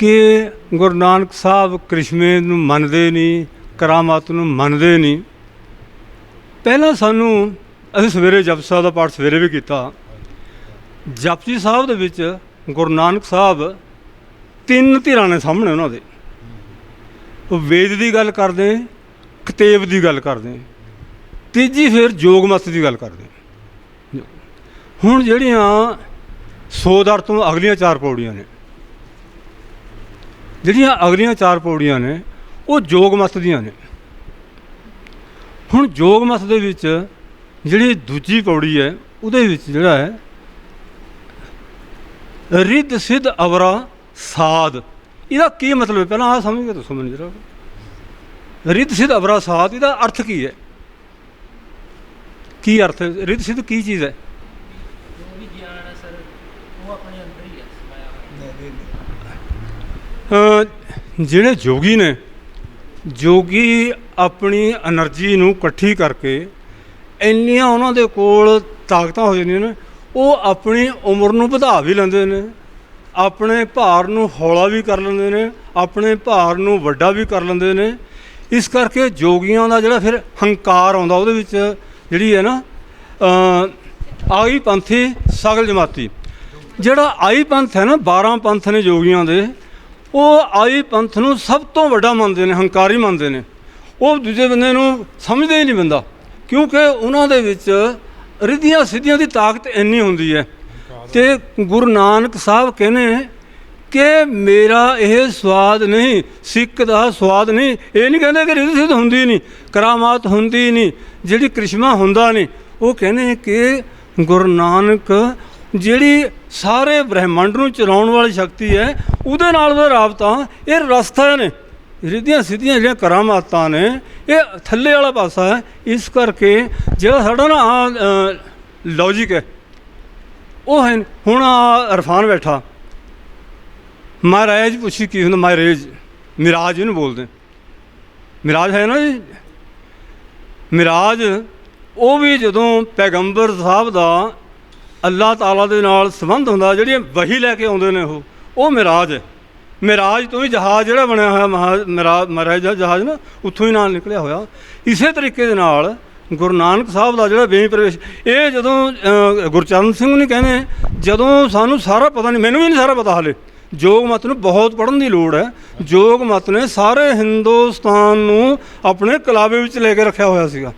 ਕਿ ਗੁਰੂ ਨਾਨਕ ਸਾਹਿਬ ਕ੍ਰਿਸ਼ਮੇ ਨੂੰ ਮੰਨਦੇ ਨਹੀਂ, ਕਰਾਮਾਤ ਨੂੰ ਮੰਨਦੇ ਨਹੀਂ। ਪਹਿਲਾਂ ਸਾਨੂੰ ਅਸੀਂ ਸਵੇਰੇ ਜਪਜੀ ਸਾਹਿਬ ਦਾ ਪਾਠ ਸਵੇਰੇ ਵੀ ਕੀਤਾ। ਜਪਜੀ ਸਾਹਿਬ ਦੇ ਵਿੱਚ ਗੁਰੂ ਨਾਨਕ ਸਾਹਿਬ ਤਿੰਨ ਧਿਰਾਂ ਨੇ ਸਾਹਮਣੇ ਉਹਨਾਂ ਦੇ। ਉਹ ਵੇਦ ਦੀ ਗੱਲ ਕਰਦੇ, ਕਤੇਬ ਦੀ ਗੱਲ ਕਰਦੇ, ਤੀਜੀ ਫਿਰ ਜੋਗਮਤ ਦੀ ਗੱਲ ਕਰਦੇ। ਹੁਣ ਜਿਹੜੀਆਂ ਸੋਦਰ ਤੋਂ ਅਗਲੀਆਂ ਚਾਰ ਪੌੜੀਆਂ ਨੇ। ਜਿਹੜੀਆਂ ਅਗਲੀਆਂ ਚਾਰ ਪੌੜੀਆਂ ਨੇ ਉਹ ਜੋਗ ਮਤ ਦੀਆਂ ਨੇ। ਹੁਣ ਜੋਗ ਮਤ ਦੇ ਵਿੱਚ ਜਿਹੜੀ ਦੂਜੀ ਪੌੜੀ ਹੈ ਉਹਦੇ ਵਿੱਚ ਜਿਹੜਾ ਹੈ ਰਿੱਧ ਸਿੱਧ ਅਵਰਾ ਸਾਧ। ਇਹਦਾ ਕੀ ਮਤਲਬ ਹੈ? ਪਹਿਲਾਂ ਆ ਸਮਝ ਕੇ ਦੱਸੋ ਮੈਨੂੰ ਜਰਾ ਰਿੱਧ ਸਿੱਧ ਅਵਰਾ ਸਾਧ ਇਹਦਾ ਅਰਥ ਕੀ ਹੈ? ਕੀ ਅਰਥ ਹੈ? ਰਿੱਧ ਸਿੱਧ ਕੀ ਚੀਜ਼ ਹੈ? ਜੋ ਵੀ ਗਿਆਨ ਹੈ ਸਰ ਉਹ ਆਪਣੇ ਅੰਦਰ ਹੀ ਹੈ। ਸਮਾਇਆ ਹੋਇਆ ਅ, ਜਿਹੜੇ ਜੋਗੀ ਨੇ, ਜੋਗੀ ਆਪਣੀ એનર્ਜੀ ਨੂੰ ਇਕੱਠੀ ਕਰਕੇ ਇੰਨੀਆਂ ਉਹਨਾਂ ਦੇ ਕੋਲ ਤਾਕਤਾਂ ਹੋ ਜਾਂਦੀਆਂ ਨੇ, ਉਹ ਆਪਣੀ ਉਮਰ ਨੂੰ ਵਧਾ ਵੀ ਲੈਂਦੇ ਨੇ, ਆਪਣੇ ਭਾਰ ਨੂੰ ਹੌਲਾ ਵੀ ਕਰ ਲੈਂਦੇ ਨੇ, ਆਪਣੇ ਭਾਰ ਨੂੰ ਵੱਡਾ ਵੀ ਕਰ ਲੈਂਦੇ ਨੇ। ਇਸ ਕਰਕੇ ਜੋਗੀਆਂ ਦਾ ਜਿਹੜਾ ਫਿਰ ਹੰਕਾਰ ਆਉਂਦਾ ਉਹਦੇ ਵਿੱਚ, ਜਿਹੜੀ ਹੈ ਨਾ ਆਈ ਪੰਥੀ ਸਗਲ ਜਮਾਤੀ। ਜਿਹੜਾ ਆਈ ਪੰਥ ਹੈ ਨਾ 12 ਪੰਥ ਨੇ ਜੋਗੀਆਂ ਦੇ ਉਹ ਆਈ ਪੰਥ ਨੂੰ ਸਭ ਤੋਂ ਵੱਡਾ ਮੰਨਦੇ ਨੇ, ਹੰਕਾਰੀ ਮੰਨਦੇ ਨੇ। ਉਹ ਦੂਜੇ ਬੰਦੇ ਨੂੰ ਸਮਝਦੇ ਹੀ ਨਹੀਂ ਬੰਦਾ, ਕਿਉਂਕਿ ਉਹਨਾਂ ਦੇ ਵਿੱਚ ਰਿੱਧੀਆਂ ਸਿੱਧੀਆਂ ਦੀ ਤਾਕਤ ਇੰਨੀ ਹੁੰਦੀ ਹੈ। ਤੇ ਗੁਰੂ ਨਾਨਕ ਸਾਹਿਬ ਕਹਿੰਦੇ ਕਿ ਮੇਰਾ ਇਹ ਸਵਾਦ ਨਹੀਂ, ਸਿੱਖ ਦਾ ਸਵਾਦ ਨਹੀਂ। ਇਹ ਨਹੀਂ ਕਹਿੰਦੇ ਕਿ ਰਿੱਧ ਸਿੱਧ ਹੁੰਦੀ ਨਹੀਂ, ਕਰਾਮਾਤ ਹੁੰਦੀ ਨਹੀਂ, ਜਿਹੜੀ ਕ੍ਰਿਸ਼ਮਾ ਹੁੰਦਾ ਨਹੀਂ। ਉਹ ਕਹਿੰਦੇ ਕਿ ਗੁਰੂ ਨਾਨਕ ਜਿਹੜੀ ਸਾਰੇ ਬ੍ਰਹਿਮੰਡ ਨੂੰ ਚਲਾਉਣ ਵਾਲੀ ਸ਼ਕਤੀ ਹੈ, ਉਹਦੇ ਨਾਲ ਉਹਦਾ ਰਾਬਤਾ, ਇਹ ਰਸਤਾ ਨੇ। ਰਿੱਧੀਆਂ ਸਿੱਧੀਆਂ ਜਿਹੜੀਆਂ ਕਰਾਮਾਤਾਂ ਨੇ, ਇਹ ਥੱਲੇ ਵਾਲਾ ਪਾਸਾ ਹੈ। ਇਸ ਕਰਕੇ ਜਿਹੜਾ ਸਾਡਾ ਨਾ ਲੌਜੀਕ ਹੈ, ਉਹ ਹੈ, ਹੁਣ ਆ ਇਰਫਾਨ ਬੈਠਾ। ਮਹਾਰਾਜ ਪੁੱਛੀ ਕੀ ਹੁੰਦਾ, ਮਹਾਰਾਜ, ਮਿਰਾਜ ਇਹਨੂੰ ਬੋਲਦੇ। ਮਿਰਾਜ ਹੈ ਨਾ ਜੀ? ਮਿਰਾਜ, ਉਹ ਵੀ ਜਦੋਂ ਪੈਗੰਬਰ ਸਾਹਿਬ ਦਾ ਅੱਲਾਹ ਤਾਲਾ ਦੇ ਨਾਲ ਸੰਬੰਧ ਹੁੰਦਾ, ਜਿਹੜੀਆਂ ਵਹੀ ਲੈ ਕੇ ਆਉਂਦੇ ਨੇ ਉਹ ਉਹ ਮਿਰਾਜ ਹੈ। ਮਿਰਾਜ ਤੋਂ ਹੀ ਜਹਾਜ਼ ਜਿਹੜਾ ਬਣਿਆ ਹੋਇਆ, ਮਹਾ, ਮਿਰਾ- ਮਹਾਰਾਜ ਦਾ ਜਹਾਜ਼ ਨਾ, ਉੱਥੋਂ ਹੀ ਨਾਲ ਨਿਕਲਿਆ ਹੋਇਆ। ਇਸੇ ਤਰੀਕੇ ਦੇ ਨਾਲ ਗੁਰੂ ਨਾਨਕ ਸਾਹਿਬ ਦਾ ਜਿਹੜਾ ਬੇਈ ਪ੍ਰਵੇਸ਼ ਇਹ ਜਦੋਂ ਗੁਰਚਰਨ ਸਿੰਘ ਨੇ ਕਹਿੰਦੇ, ਜਦੋਂ ਸਾਨੂੰ ਸਾਰਾ ਪਤਾ ਨਹੀਂ, ਮੈਨੂੰ ਵੀ ਨਹੀਂ ਸਾਰਾ ਪਤਾ ਹਾਲੇ। ਜੋਗ ਮਤ ਨੂੰ ਬਹੁਤ ਪੜ੍ਹਨ ਦੀ ਲੋੜ ਹੈ। ਜੋਗ ਮਤ ਨੇ ਸਾਰੇ ਹਿੰਦੁਸਤਾਨ ਨੂੰ ਆਪਣੇ ਕਲਾਵੇ ਵਿੱਚ ਲੈ ਕੇ ਰੱਖਿਆ ਹੋਇਆ ਸੀਗਾ।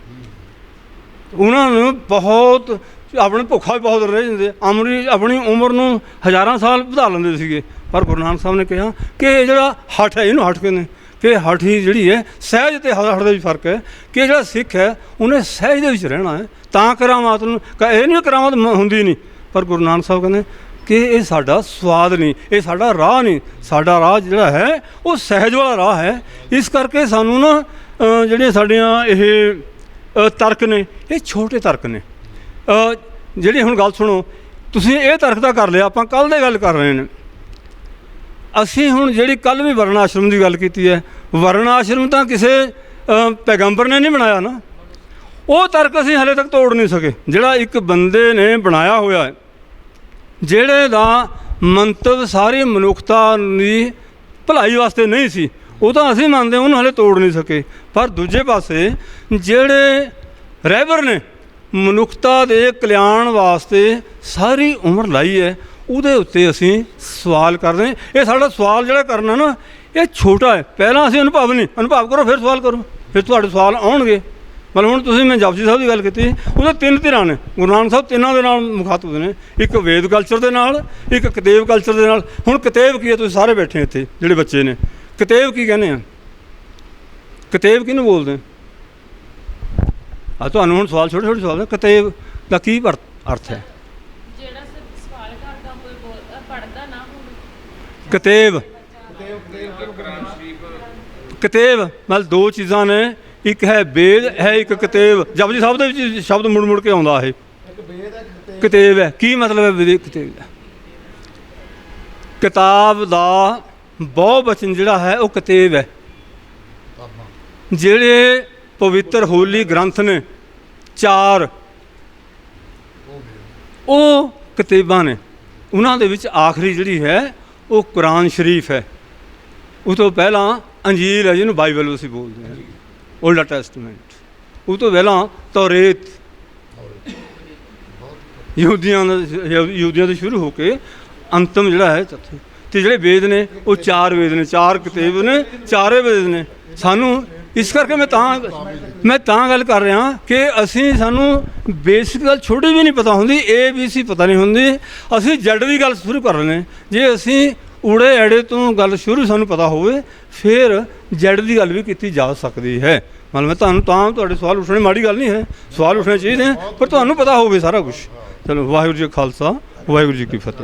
ਉਹਨਾਂ ਨੂੰ ਬਹੁਤ ਆਪਣੇ ਭੁੱਖਾ ਵੀ ਬਹੁਤ ਰਹਿ ਜਾਂਦੇ ਅਮਰੀ ਆਪਣੀ ਉਮਰ ਨੂੰ ਹਜ਼ਾਰਾਂ ਸਾਲ ਵਧਾ ਲੈਂਦੇ ਸੀਗੇ। ਪਰ ਗੁਰੂ ਨਾਨਕ ਸਾਹਿਬ ਨੇ ਕਿਹਾ ਕਿ ਇਹ ਜਿਹੜਾ ਹੱਠ ਹੈ, ਇਹਨੂੰ ਹੱਠ ਕਹਿੰਦੇ ਕਿ ਹੱਠ ਹੀ ਜਿਹੜੀ ਹੈ, ਸਹਿਜ ਤੇ ਹੱਠ ਦਾ ਵੀ ਫ਼ਰਕ ਹੈ। ਕਿ ਜਿਹੜਾ ਸਿੱਖ ਹੈ, ਉਹਨੇ ਸਹਿਜ ਦੇ ਵਿੱਚ ਰਹਿਣਾ ਹੈ। ਤਾਂ ਕਰਾਮਾਤ ਨੂੰ ਕ- ਇਹ ਨਹੀਂ ਕਰਾਮਾਤ ਹੁੰਦੀ ਨਹੀਂ। ਪਰ ਗੁਰੂ ਨਾਨਕ ਸਾਹਿਬ ਕਹਿੰਦੇ ਕਿ ਇਹ ਸਾਡਾ ਸਵਾਦ ਨਹੀਂ, ਇਹ ਸਾਡਾ ਰਾਹ ਨਹੀਂ। ਸਾਡਾ ਰਾਹ ਜਿਹੜਾ ਹੈ, ਉਹ ਸਹਿਜ ਵਾਲਾ ਰਾਹ ਹੈ। ਇਸ ਕਰਕੇ ਸਾਨੂੰ ਨਾ ਜਿਹੜੀਆਂ ਸਾਡੀਆਂ ਇਹ ਤਰਕ ਨੇ, ਇਹ ਛੋਟੇ ਤਰਕ ਨੇ। ਜਿਹੜੀ ਹੁਣ ਗੱਲ ਸੁਣੋ, ਤੁਸੀਂ ਇਹ ਤਰਕ ਤਾਂ ਕਰ ਲਿਆ, ਆਪਾਂ ਕੱਲ ਦੀ ਗੱਲ ਕਰ ਰਹੇ ਨੇ। ਅਸੀਂ ਹੁਣ ਜਿਹੜੀ ਕੱਲ ਵੀ ਵਰਣ ਆਸ਼ਰਮ ਦੀ ਗੱਲ ਕੀਤੀ ਹੈ ਵਰਣ ਆਸ਼ਰਮ ਤਾਂ ਕਿਸੇ ਪੈਗੰਬਰ ਨੇ ਨਹੀਂ ਬਣਾਇਆ ਨਾ। ਉਹ ਤਰਕ ਅਸੀਂ ਹਲੇ ਤੱਕ ਤੋੜ ਨਹੀਂ ਸਕੇ, ਜਿਹੜਾ ਇੱਕ ਬੰਦੇ ਨੇ ਬਣਾਇਆ ਹੋਇਆ ਹੈ, ਜਿਹੜੇ ਦਾ ਮੰਤਵ ਸਾਰੀ ਮਨੁੱਖਤਾ ਦੀ ਭਲਾਈ ਵਾਸਤੇ ਨਹੀਂ ਸੀ, ਉਹ ਤਾਂ ਅਸੀਂ ਮੰਨਦੇ ਉਹਨੂੰ ਹਲੇ ਤੋੜ ਨਹੀਂ ਸਕੇ। ਪਰ ਦੂਜੇ ਪਾਸੇ ਜਿਹੜੇ ਰਹਿਬਰ ਨੇ ਮਨੁੱਖਤਾ ਦੇ ਕਲਿਆਣ ਵਾਸਤੇ ਸਾਰੀ ਉਮਰ ਲਾਈ ਹੈ। ਉਹਦੇ ਉੱਤੇ ਅਸੀਂ ਸਵਾਲ ਕਰਦੇ ਹਾਂ। ਇਹ ਸਾਡਾ ਸਵਾਲ ਜਿਹੜਾ ਕਰਨਾ ਨਾ, ਇਹ ਛੋਟਾ ਹੈ। ਪਹਿਲਾਂ ਅਸੀਂ ਅਨੁਭਵ ਨਹੀਂ। ਅਨੁਭਵ ਕਰੋ, ਫਿਰ ਸਵਾਲ ਕਰੋ। ਫਿਰ ਤੁਹਾਡੇ ਸਵਾਲ ਆਉਣਗੇ। ਮਤਲਬ ਹੁਣ ਤੁਸੀਂ ਮੈਂ ਜਪਜੀ ਸਾਹਿਬ ਦੀ ਗੱਲ ਕੀਤੀ। ਉਹਦੇ ਤਿੰਨ ਧਿਰਾਂ ਨੇ। ਗੁਰੂ ਨਾਨਕ ਸਾਹਿਬ ਤਿੰਨਾਂ ਦੇ ਨਾਲ ਮੁਖਾਤਬ ਨੇ। ਇੱਕ ਵੇਦ ਕਲਚਰ ਦੇ ਨਾਲ, ਇੱਕ ਕਤੇਬ ਕਲਚਰ ਦੇ ਨਾਲ। ਹੁਣ ਕਤੇਬ ਕੀ ਹੈ? ਤੁਸੀਂ ਸਾਰੇ ਬੈਠੇ ਇੱਥੇ, ਜਿਹੜੇ ਬੱਚੇ ਨੇ। ਕਤੇਬ ਕੀ ਕਹਿੰਦੇ ਆ? ਕਤੇਬ ਕਿਹਨੂੰ ਬੋਲਦੇ ਆ? ਤੁਹਾਨੂੰ ਹੁਣ ਸਵਾਲ ਛੋਟੇ ਛੋਟੇ ਸਵਾਲ ਨੇ ਕਤੇਬ ਦਾ ਕੀ ਅਰ- ਅਰਥ ਹੈ? ਜਿਹੜਾ ਸ- ਸਵਾਲ ਕਰਦਾ ਹੋਏ ਬੋਲ ਪੜਦਾ ਨਾ ਹੋਵੇ। ਕਤੇਬ ਕਤੇਬ ਮਤਲਬ ਦੋ ਚੀਜ਼ਾਂ ਨੇ ਇੱਕ ਹੈ ਵੇਦ ਹੈ ਇੱਕ ਕਤੇਬ ਜਪਜੀ ਸਾਹਿਬ ਦੇ ਵਿੱਚ ਸ਼ਬਦ ਮੁੜ ਮੁੜ ਕੇ ਆਉਂਦਾ ਇਹ। ਕਿਤਾਬ ਹੈ ਕੀ ਮਤਲਬ ਹੈ ਵਿਦੇ ਕਿਤਾਬ ਦਾ ਕਿਤਾਬ ਦਾ ਬਹੁ ਬਚਨ ਜਿਹੜਾ ਹੈ ਉਹ ਕਿਤਾਬ ਹੈ ਜਿਹੜੇ ਪਵਿੱਤਰ ਹੋਲੀ ਗ੍ਰੰਥ ਨੇ ਚਾਰ ਉਹ ਕਿਤਾਬਾਂ ਨੇ। ਉਹਨਾਂ ਦੇ ਵਿੱਚ ਆਖਰੀ ਜਿਹੜੀ ਹੈ, ਉਹ ਕੁਰਾਨ ਸ਼ਰੀਫ ਹੈ। ਉਸ ਤੋਂ ਪਹਿਲਾਂ ਅੰਜੀਲ ਹੈ, ਜਿਹਨੂੰ ਬਾਈਬਲ ਅਸੀਂ ਬੋਲਦੇ ਹਾਂ। 올ਡ ਟੈਸਟਮੈਂਟ ਉਹ ਤੋਂ ਪਹਿਲਾਂ ਤੌਰੇਤ। ਯਹੂਦੀਆਂ ਦਾ ਯਹੂਦੀਆਂ ਤੋਂ ਸ਼ੁਰੂ ਹੋ ਕੇ ਅੰਤਮ ਜਿਹੜਾ ਹੈ, ਚੌਥੇ। ਤੇ ਜਿਹੜੇ ਵੇਦ ਨੇ, ਉਹ ਚਾਰ ਵੇਦ ਨੇ, ਚਾਰ ਕਿਤਾਬ ਨੇ, ਚਾਰੇ ਵੇਦ ਨੇ। ਸਾਨੂੰ ਇਸ ਕਰਕੇ ਮੈਂ ਤਾਂ ਮੈਂ ਤਾਂ ਗੱਲ ਕਰ ਰਿਹਾ ਕਿ ਅਸੀਂ ਸਾਨੂੰ ਬੇਸਿਕ ਗੱਲ ਛੋਟੀ ਵੀ ਨਹੀਂ ਪਤਾ ਹੁੰਦੀ ਏ ਬੀ ਸੀ ਪਤਾ ਨਹੀਂ ਹੁੰਦੀ। ਅਸੀਂ ਜੈਡ ਦੀ ਗੱਲ ਸ਼ੁਰੂ ਕਰ ਲੈਂਦੇ ਜੇ ਅਸੀਂ ਊੜੇ ਐੜੇ ਤੋਂ ਗੱਲ ਸ਼ੁਰੂ ਸਾਨੂੰ ਪਤਾ ਹੋਵੇ, ਫਿਰ ਜੈਡ ਦੀ ਗੱਲ ਵੀ ਕੀਤੀ ਜਾ ਸਕਦੀ ਹੈ। ਮਤਲਬ ਮੈਂ ਤੁਹਾਨੂੰ ਤਾਂ ਤੁਹਾਡੇ ਸਵਾਲ ਉੱਠਣੇ ਮਾੜੀ ਗੱਲ ਨਹੀਂ ਹੈ। ਸਵਾਲ ਉੱਠਣੇ ਚਾਹੀਦੇ ਪਰ ਤੁਹਾਨੂੰ ਪਤਾ ਹੋਵੇ ਸਾਰਾ ਕੁਝ ਚਲੋ, ਵਾਹਿਗੁਰੂ ਜੀ ਖਾਲਸਾ, ਵਾਹਿਗੁਰੂ ਜੀ ਕੀ ਫਤਿਹ।